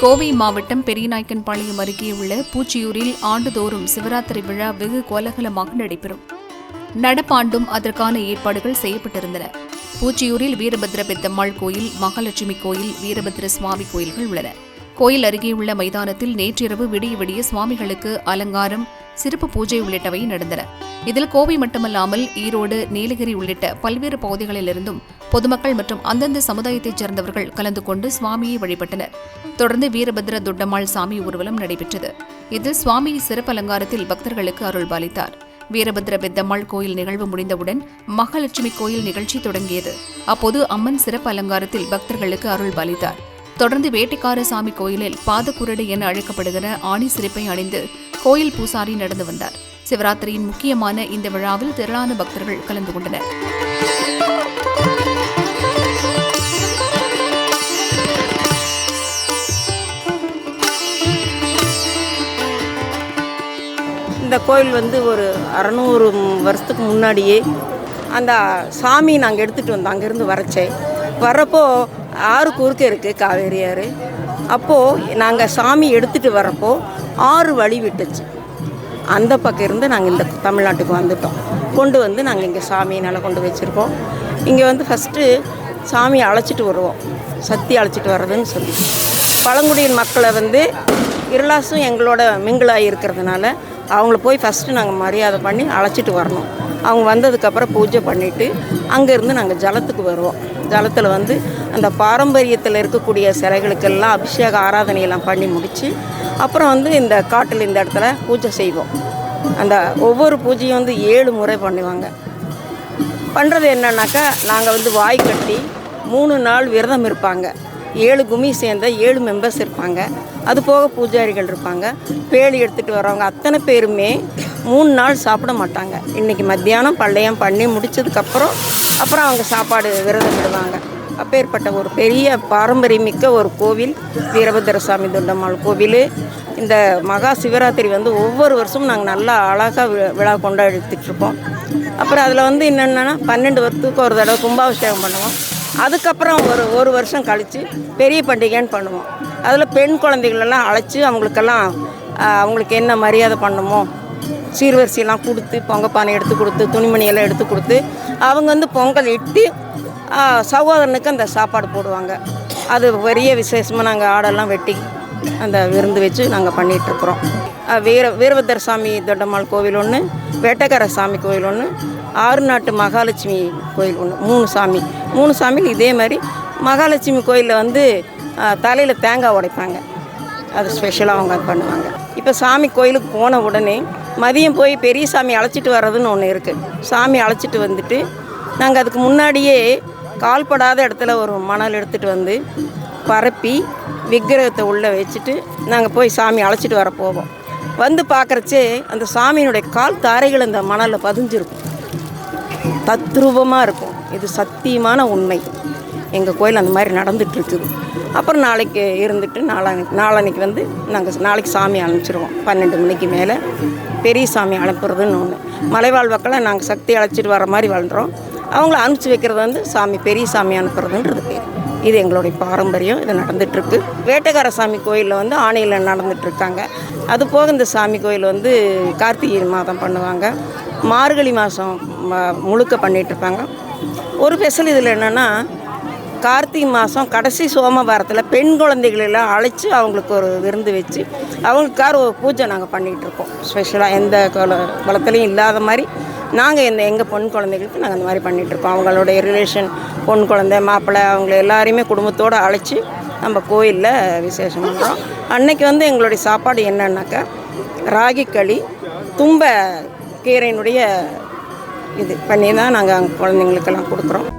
கோவை மாவட்டம் பெரியநாயக்கன்பாளையம் அருகே உள்ள பூச்சியூரில் ஆண்டுதோறும் சிவராத்திரி விழா வெகு கோலகலமாக நடைபெறும். நடப்பாண்டும் அதற்கான ஏற்பாடுகள் செய்யப்பட்டிருந்தன. பூச்சியூரில் வீரபத்ர பெத்தம்மாள் கோயில் மகாலட்சுமி கோயில் வீரபத்ர சுவாமி கோயில்கள் உள்ளன. கோயில் அருகேயுள்ள மைதானத்தில் நேற்றிரவு விடிய விடிய சுவாமிகளுக்கு அலங்காரம் சிறப்பு பூஜை உள்ளிட்டவை நடந்தன. இதில் கோவை மட்டுமல்லாமல் ஈரோடு நீலகிரி உள்ளிட்ட பல்வேறு பகுதிகளிலிருந்தும் பொதுமக்கள் மற்றும் அந்தந்த சமுதாயத்தைச் சேர்ந்தவர்கள் கலந்து கொண்டு சுவாமியை வழிபட்டனர். தொடர்ந்து வீரபத்ர துட்டம்மாள் சாமி ஊர்வலம் நடைபெற்றது. இதில் சுவாமி சிறப்பு அலங்காரத்தில் பக்தர்களுக்கு அருள்பாலித்தார். வீரபத்ர பெத்தம்மாள் கோயில் நிகழ்வு முடிந்தவுடன் மகாலட்சுமி கோயில் நிகழ்ச்சி தொடங்கியது. அப்போது அம்மன் சிறப்பு அலங்காரத்தில் பக்தர்களுக்கு அருள் பாலித்தார். தொடர்ந்து வேட்டைக்கார சாமி கோயிலில் பாதக்குரடு என அழைக்கப்படுகிற ஆணி சிரிப்பை அணிந்து கோயில் பூசாரி நடந்து வந்தார். சிவராத்திரியின் முக்கியமான இந்த விழாவில் திரளான பக்தர்கள் கலந்து கொண்டனர். இந்த கோயில் வந்து ஒரு அறநூறு வருஷத்துக்கு முன்னாடியே அந்த சாமி நாங்கள் எடுத்துகிட்டு வந்தோம். அங்கேருந்து வரச்சே. வரப்போ ஆறு குறுக்க இருக்குது காவேரி ஆறு. அப்போது நாங்கள் சாமி எடுத்துகிட்டு வரப்போ ஆறு வழி விட்டுச்சு. அந்த பக்கம் இருந்து நாங்கள் இந்த தமிழ்நாட்டுக்கு வந்துட்டோம். கொண்டு வந்து நாங்கள் இங்கே சாமியினால் கொண்டு வச்சுருக்கோம். இங்கே வந்து ஃபஸ்ட்டு சாமியை அழைச்சிட்டு வருவோம். சக்தி அழைச்சிட்டு வர்றதுன்னு சொல்லி. பழங்குடியின் மக்களை வந்து இருளாசும் எங்களோட மிங்கிளாகி இருக்கிறதுனால அவங்கள போய் ஃபஸ்ட்டு நாங்கள் மரியாதை பண்ணி அழைச்சிட்டு வரணும். அவங்க வந்ததுக்கப்புறம் பூஜை பண்ணிவிட்டு அங்கேருந்து நாங்கள் ஜலத்துக்கு வருவோம். ஜலத்தில் வந்து அந்த பாரம்பரியத்தில் இருக்கக்கூடிய சிலைகளுக்கெல்லாம் அபிஷேக ஆராதனையெல்லாம் பண்ணி முடித்து அப்புறம் வந்து இந்த காட்டில் இந்த இடத்துல பூஜை செய்வோம். அந்த ஒவ்வொரு பூஜையும் வந்து ஏழு முறை பண்ணுவாங்க. பண்ணுறது என்னன்னாக்கா நாங்கள் வந்து வாய் கட்டி மூணு நாள் விரதம் இருப்பாங்க. ஏழு கும்மி சேர்ந்த ஏழு மெம்பர்ஸ் இருப்பாங்க. அது போக பூஜாரிகள் இருப்பாங்க. பேழி எடுத்துகிட்டு வரவங்க அத்தனை பேருமே மூணு நாள் சாப்பிட மாட்டாங்க. இன்றைக்கி மத்தியானம் பள்ளையம் பண்ணி முடிச்சதுக்கப்புறம் அப்புறம் அவங்க சாப்பாடு விரதம் விடுவாங்க. அப்பேற்பட்ட ஒரு பெரிய பாரம்பரியமிக்க ஒரு கோவில் வீரபத்திர சாமி தொண்டம்மாள் கோவில். இந்த மகா சிவராத்திரி வந்து ஒவ்வொரு வருஷமும் நாங்கள் நல்லா அழகாக வி- விழா கொண்டாடிட்டுருப்போம் அப்புறம் அதில் வந்து என்னென்னா பன்னெண்டு வருஷத்துக்கு ஒரு தடவை கும்பாபிஷேகம் பண்ணுவோம். அதுக்கப்புறம் ஒரு ஒரு வருஷம் கழித்து பெரிய பண்டிகைன்னு பண்ணுவோம். அதில் பெண் குழந்தைகளெல்லாம் அழைச்சி அவங்களுக்கெல்லாம் அவங்களுக்கு என்ன மரியாதை பண்ணுமோ சீர்வரிசையெல்லாம் கொடுத்து பொங்க பானை எடுத்து கொடுத்து துணிமணியெல்லாம் எடுத்து கொடுத்து அவங்க வந்து பொங்கல் இட்டு சகோதரனுக்கு அந்த சாப்பாடு போடுவாங்க. அது பெரிய விசேஷமாக நாங்கள் ஆடெல்லாம் வெட்டி அந்த விருந்து வச்சு நாங்கள் பண்ணிகிட்ருக்குறோம் வீர வீரபத்திர சாமி தொண்டம்மாள் கோவில் ஒன்று வேட்டக்கார சாமி கோவில் ஒன்று ஆறு நாட்டு மகாலட்சுமி கோயில் ஒன்று மூணு சாமி. மூணு சாமியில் இதே மாதிரி மகாலட்சுமி கோயிலில் வந்து தலையில் தேங்காய் உடைப்பாங்க. அது ஸ்பெஷலாக அவங்க அது பண்ணுவாங்க. இப்போ சாமி கோயிலுக்கு போன உடனே மதியம் போய் பெரிய சாமி அழைச்சிட்டு வர்றதுன்னு ஒன்று இருக்குது சாமி அழைச்சிட்டு வந்துட்டு நாங்கள் அதுக்கு முன்னாடியே கால்படாத இடத்துல ஒரு மணல் எடுத்துகிட்டு வந்து பரப்பி விக்கிரகத்தை உள்ளே வச்சுட்டு நாங்கள் போய் சாமி அழைச்சிட்டு வர போவோம். வந்து பார்க்குறச்சே அந்த சாமியினுடைய கால் தாரைகள் அந்த மணலில் பதிஞ்சிருக்கும். தத்ரூபமாக இருக்கும். இது சத்தியமான உண்மை. எங்கள் கோயில் அந்த மாதிரி நடந்துகிட்ருக்குது அப்புறம் நாளைக்கு இருந்துட்டு நாளான்னைக்கு நாளான்னைக்கு வந்து நாங்கள் நாளைக்கு சாமி அனுப்பிச்சிடுவோம் பன்னெண்டு மணிக்கு மேலே பெரிய சாமி அனுப்புறதுன்னு ஒன்று மலைவாழ் மக்களை நாங்கள் சக்தி அழைச்சிட்டு வர மாதிரி வாழ்ந்துறோம். அவங்கள அனுப்பிச்சி வைக்கிறது வந்து சாமி பெரிய சாமி அனுப்புறதுன்றது பேர். இது எங்களுடைய பாரம்பரியம் இது நடந்துகிட்ருக்கு வேட்டைக்கார சாமி கோயிலில் வந்து ஆணையில் நடந்துகிட்ருக்காங்க அது போக இந்த சாமி கோயில் வந்து கார்த்திகை மாதம் பண்ணுவாங்க. மார்கழி மாதம் முழுக்க பண்ணிகிட்ருப்பாங்க ஒரு ஸ்பெஷல் இதில் என்னென்னா கார்த்திகை மாதம் கடைசி சோமவாரத்தில் பெண் குழந்தைகளெல்லாம் அழைச்சி அவங்களுக்கு ஒரு விருந்து வச்சு அவங்களுக்கார ஒரு பூஜை நாங்கள் பண்ணிகிட்டு இருக்கோம் ஸ்பெஷலாக எந்த குல குளத்துலையும் இல்லாத மாதிரி. நாங்கள் இந்த எங்கள் பொன் குழந்தைகளுக்கு நாங்கள் அந்த மாதிரி பண்ணிகிட்ருக்கோம் அவங்களுடைய ரிலேஷன் பொன் குழந்தை மாப்பிள்ளை அவங்கள எல்லாரையுமே குடும்பத்தோடு அழைச்சி நம்ம கோயிலில் விசேஷம் பண்ணுறோம் அன்னைக்கு வந்து எங்களுடைய சாப்பாடு என்னன்னாக்கா ராகி களி தும்ப கீரையினுடைய இது பண்ணி தான் நாங்கள் அங்கே குழந்தைங்களுக்கெல்லாம் கொடுக்குறோம்.